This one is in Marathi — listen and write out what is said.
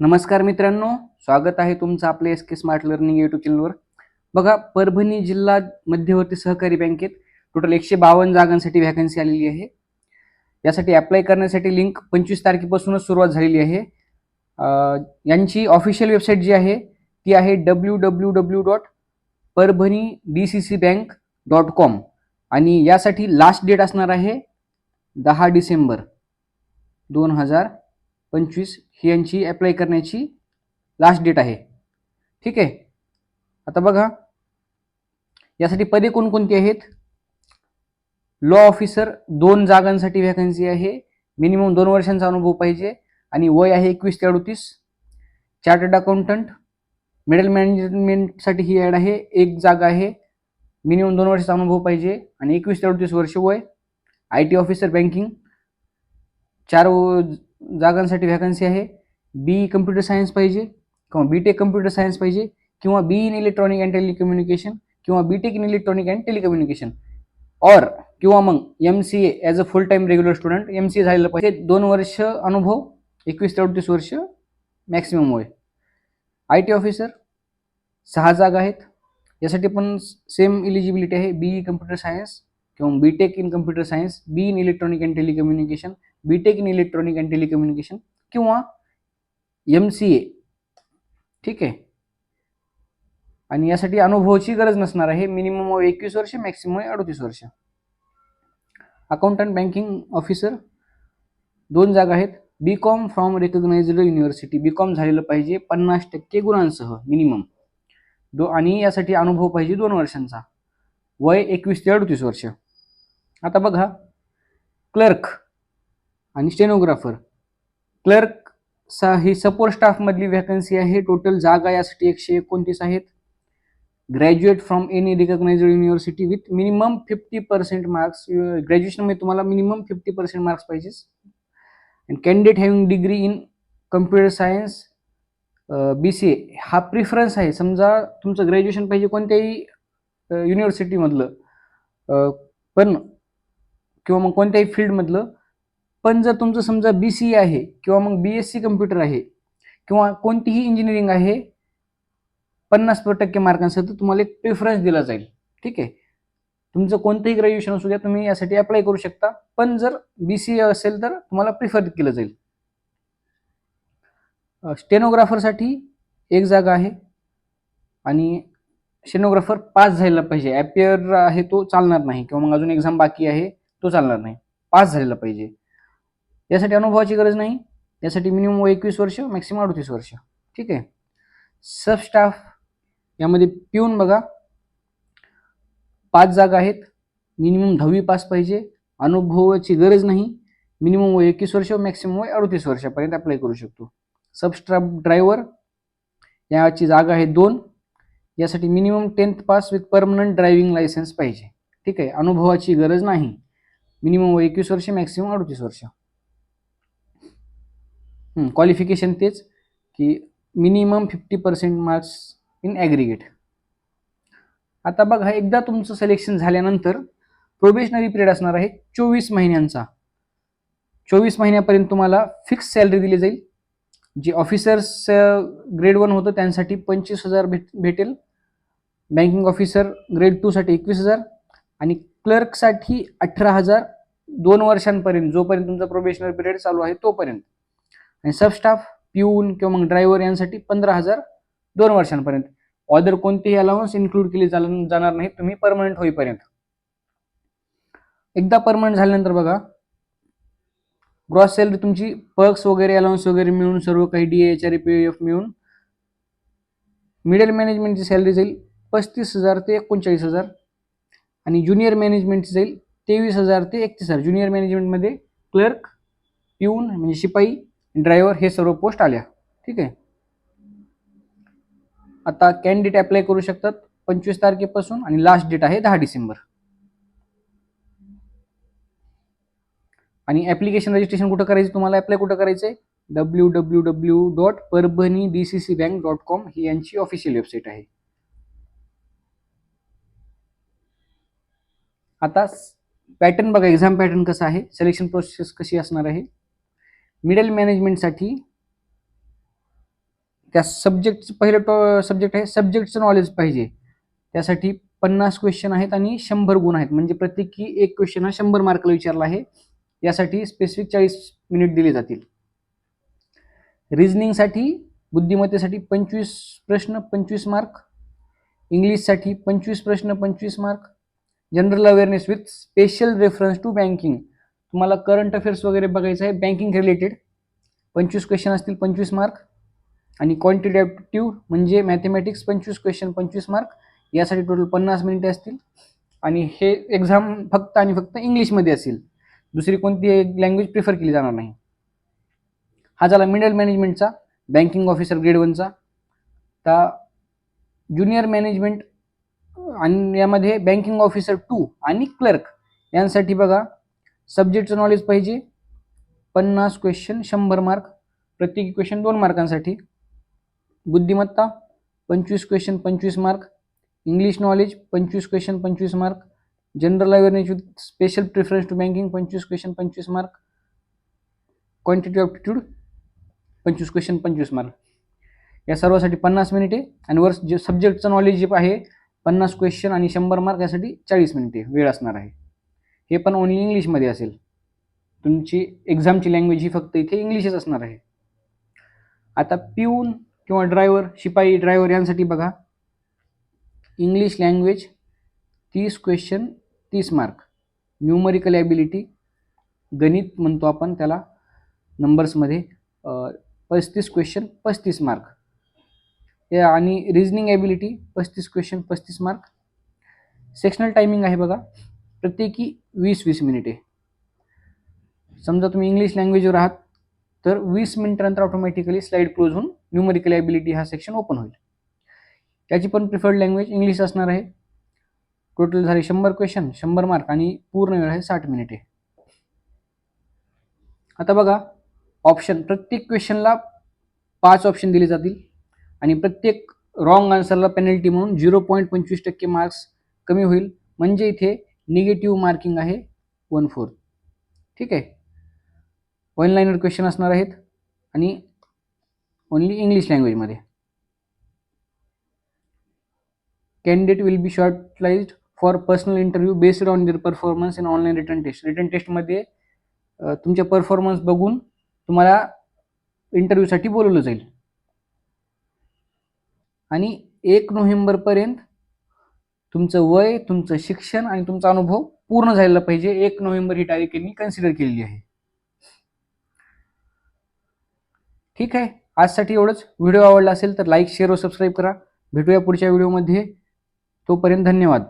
नमस्कार मित्रांनो स्वागत आहे तुमचं आपल्या S K smart learning YouTube चॅनलवर बघा परभणी जिल्हा मध्यवर्ती सहकारी बँकेत टोटल एकशे बावन्न जागांसाठी व्हॅकन्सी आलेली आहे. यासाठी अप्लाय करण्यासाठी लिंक पंचवीस तारखेपासूनच सुरुवात झालेली आहे. यांची ऑफिशियल वेबसाईट जी आहे ती आहे W W W dot Parbhani D C C bank dot com आणि यासाठी लास्ट डेट असणार आहे दहा डिसेंबर दोन हजार पंचवीस ही यांची अप्लाय करण्याची लास्ट डेट आहे. ठीक आहे? आता बघा. यासाठी पदे कोणकोणती आहेत? लॉ ऑफिसर दोन जागांसाठी व्हॅकन्सी आहे. मिनिमम दोन वर्षांचा अनुभव पाहिजे. आणि वय आहे एकवीस ते अडतीस. चार्टर्ड अकाउंटंट मिडल मॅनेजमेंटसाठी ही ॲड आहे. एक जागा आहे. मिनिमम दोन वर्षाचा अनुभव पाहिजे. आणि एकवीस ते अडतीस वर्ष वय. आय टी ऑफिसर बँकिंग चार जागांसाठी व्हॅकन्सी आहे. बी कम्प्युटर सायन्स पाहिजे किंवा बी टेक कम्प्युटर सायन्स पाहिजे किंवा B in electronic and telecommunication किंवा B tech in electronic and telecommunication और किंवा मग M C A as a full time regular student M C A झालेलं पाहिजे. दोन वर्ष अनुभव एकवीस ते अडतीस वर्ष मॅक्सिमम होय. आय टी ऑफिसर सहा जागा आहेत. यासाठी पण सेम इलिजिबिलिटी आहे. बी कम्प्युटर सायन्स किंवा B tech in computer science B in electronic and telecommunication B tech in electronic and telecommunication किंवा एम सी ए ठीक आहे? आणि यासाठी अनुभवाची गरज नसणार आहे. मिनिमम एकवीस वर्ष मॅक्सिमम अडतीस वर्ष. अकाउंटंट बँकिंग ऑफिसर दोन जागा आहेत. B com from recognised university B com झालेलं पाहिजे पन्नास टक्के गुणांसह मिनिमम दो आणि यासाठी अनुभव पाहिजे दोन वर्षांचा. वय एकवीस ते अडतीस वर्ष. आता बघा. क्लर्क आणि स्टेनोग्राफर क्लर्क सा ही सपोर्ट स्टाफमधली व्हॅकन्सी आहे. टोटल जागा यासाठी एकशे एकोणतीस आहेत. Graduate from any recognised university with minimum fifty percent marks ग्रॅज्युएशनमध्ये तुम्हाला मिनिमम फिफ्टी पर्सेंट मार्क्स पाहिजे. And candidate having degree in computer science B C A हा प्रिफरन्स आहे. समजा तुमचं ग्रॅज्युएशन पाहिजे कोणत्याही युनिव्हर्सिटीमधलं पण किंवा मग कोणत्याही फील्डमधलं पण जर तुमचं समजा बी सी आहे किंवा मग बी एस सी कम्प्युटर आहे किंवा कोणतीही इंजिनिअरिंग आहे पन्नास टक्के मार्कांसह तर तुम्हाला एक प्रिफरन्स दिला जाईल. ठीक आहे? तुमचं कोणतंही ग्रॅज्युएशन असू द्या तुम्ही यासाठी अप्लाय करू शकता. पण जर बी सी असेल तर तुम्हाला प्रिफर केलं जाईल. स्टेनोग्राफरसाठी एक जागा आहे आणि स्टेनोग्राफर पास झालेला पाहिजे. ॲपियर आहे तो चालणार नाही किंवा मग अजून एक्झाम बाकी आहे तो चालणार नाही. पास झालेला पाहिजे. यासाठी अनुभवाची गरज नाही. यासाठी मिनिमम एकवीस वर्ष मॅक्सिमम अडतीस वर्ष. ठीक आहे? सब स्टाफ यामध्ये पिऊन बघा. पाच जागा आहेत. मिनिमम दहावी पास पाहिजे. अनुभवाची गरज नाही. मिनिमम वय एकवीस वर्ष मॅक्सिमम वय अडतीस वर्षापर्यंत अप्लाय करू शकतो. सबस्ट्राफ ड्रायव्हर याची जागा आहे दोन. यासाठी minimum tenth pass with permanent driving licence पाहिजे. ठीक आहे? अनुभवाची गरज नाही. मिनिमम वय एकवीस वर्ष मॅक्सिमम अडतीस वर्ष. क्वालिफिकेशन तेच की minimum fifty percent marks in aggregate आता बघा एकदा तुमचं सिलेक्शन झाल्यानंतर प्रोबेशनरी पिरियड असणार आहे चोवीस महिन्यांचा. चोवीस महिन्यापर्यंत तुम्हाला फिक्स सॅलरी दिली जाईल. जे ऑफिसर्स ग्रेड वन होतं त्यांसाठी पंचवीस हजार भेट भेटेल. बँकिंग ऑफिसर ग्रेड टूसाठी एकवीस हजार आणि क्लर्कसाठी अठरा हजार दोन वर्षांपर्यंत जोपर्यंत तुमचा प्रोबेशनरी पिरियड चालू आहे तोपर्यंत. आणि सब स्टाफ पिऊन किंवा मग ड्रायव्हर यांसाठी पंधरा हजार दोन वर्षांपर्यंत. ऑदर कोणतेही अलाउन्स इन्क्लूड केले जाणार नाही तुम्ही परमनंट होईपर्यंत. एकदा परमनंट झाल्यानंतर बघा ग्रॉस सॅलरी तुमची पर्क्स वगैरे अलाउन्स वगैरे मिळून सर्व काही D H R P F मिळून मिडल मॅनेजमेंटची सॅलरी जाईल पस्तीस हजार ते एकोणचाळीस हजार आणि ज्युनियर मॅनेजमेंटची जाईल तेवीस हजार ते एकतीस हजार. ज्युनियर मॅनेजमेंटमध्ये क्लर्क पिऊन म्हणजे शिपाई ड्रायव्हर हे सर्व पोस्ट आल्या. ठीक आहे? आता कॅन्डिडेट अप्लाय करू शकतात पंचवीस तारखेपासून आणि लास्ट डेट आहे दहा डिसेंबर. आणि ॲप्लिकेशन रजिस्ट्रेशन कुठं करायचं? तुम्हाला अप्लाय कुठं करायचं आहे W W W dot Parbhani D C C bank dot com ही यांची ऑफिशियल वेबसाईट आहे. आता पॅटर्न बघा एक्झाम पॅटर्न कसा आहे? सिलेक्शन प्रोसेस कशी असणार आहे? मिडल मॅनेजमेंटसाठी त्या सब्जेक्टचं पहिलं टॉ सब्जेक्ट आहे सब्जेक्टचं नॉलेज पाहिजे. त्यासाठी पन्नास क्वेश्चन आहेत आणि शंभर गुण आहेत. म्हणजे प्रत्येकी एक क्वेश्चन हा शंभर मार्कला विचारला आहे. यासाठी स्पेसिफिक चाळीस मिनिट दिले जातील. रिझनिंगसाठी बुद्धिमत्तेसाठी पंचवीस प्रश्न पंचवीस मार्क इंग्लिशसाठी पंचवीस प्रश्न पंचवीस mark general awareness with special reference to banking तुम्हाला करंट अफेअर्स वगैरे बघायचं आहे बँकिंग रिलेटेड पंचवीस क्वेश्चन असतील पंचवीस मार्क आणि क्वांटिटेटिव्ह म्हणजे मॅथमॅटिक्स पंचवीस क्वेश्चन पंचवीस मार्क यासाठी टोटल पन्नास मिनिटे असतील. आणि हे एक्झाम फक्त आणि फक्त इंग्लिशमध्ये असेल. दुसरी कोणती लँग्वेज प्रिफर केली जाणार नाही. हा झाला मिडल मॅनेजमेंटचा बँकिंग ऑफिसर ग्रेड वनचा तर ज्युनियर मॅनेजमेंट आणि यामध्ये बँकिंग ऑफिसर टू आणि क्लर्क यांसाठी बघा सब्जेक्टचं नॉलेज पाहिजे. पन्नास क्वेश्चन शंभर मार्क प्रत्येकी क्वेश्चन दोन मार्कांसाठी बुद्धिमत्ता पंचवीस क्वेश्चन पंचवीस मार्क इंग्लिश नॉलेज पंचवीस क्वेश्चन पंचवीस mark general awareness with special preference to banking पंचवीस क्वेश्चन पंचवीस मार्क क्वांटिटी ऑप्टिट्यूड पंचवीस क्वेश्चन पंचवीस मार्क या सर्वासाठी पन्नास मिनिटे आणि वर जे सब्जेक्टचं नॉलेज जे आहे पन्नास क्वेश्चन आणि शंभर मार्क यासाठी चाळीस मिनिटे वेळ असणार आहे. हे पण ओन्ली इंग्लिशमध्ये असेल. तुमची एक्झामची लँग्वेज ही फक्त इथे इंग्लिशच असणार आहे. आता पिऊन किंवा ड्रायव्हर शिपाई ड्रायव्हर यांसाठी बघा. इंग्लिश लँग्वेज तीस क्वेश्चन तीस मार्क न्यूमरिकल ॲबिलिटी गणित म्हणतो आपण त्याला नंबर्समध्ये पस्तीस क्वेश्चन पस्तीस मार्क या आणि रिजनिंग ॲबिलिटी पस्तीस क्वेश्चन पस्तीस मार्क सेक्शनल टायमिंग आहे बघा. प्रत्येकी वीस वीस मिनिटे. समजा तुम्ही इंग्लिश लँग्वेजवर आहात तर वीस मिनिटानंतर ऑटोमॅटिकली स्लाईड क्लोज होऊन न्यूमरिकल ॲबिलिटी हा सेक्शन ओपन होईल. त्याची पण प्रिफर्ड लँग्वेज इंग्लिश असणार आहे. टोटल झाले शंभर क्वेश्चन शंभर मार्क आणि पूर्ण वेळ आहे साठ मिनिटे. आता बघा ऑप्शन प्रत्येक क्वेश्चनला पाच ऑप्शन दिले जातील आणि प्रत्येक रॉंग आन्सरला पेनल्टी म्हणून झिरो पॉईंट पंचवीस टक्के मार्क्स कमी होईल. म्हणजे इथे निगेटिव्ह मार्किंग आहे वन फोर ठीक आहे? वन लाईनर क्वेश्चन असणार आहेत आणि ओनली इंग्लिश लँग्वेजमध्ये candidate will be shortlisted for personal interview based on their performance in online written test written टेस्टमध्ये तुमच्या परफॉर्मन्स बघून तुम्हाला इंटरव्ह्यूसाठी बोलवलं जाईल. आणि एक नोव्हेंबरपर्यंत तुमचं वय तुमचं शिक्षण आणि तुमचा अनुभव पूर्ण झालेला पाहिजे. एक नोव्हेंबर ही तारीख यांनी कन्सिडर केलेली आहे. ठीक आहे? आजसाठी एवढंच. व्हिडिओ आवडला असेल तर लाईक शेअर व सबस्क्राईब करा. भेटूया पुढच्या व्हिडिओमध्ये तोपर्यंत धन्यवाद.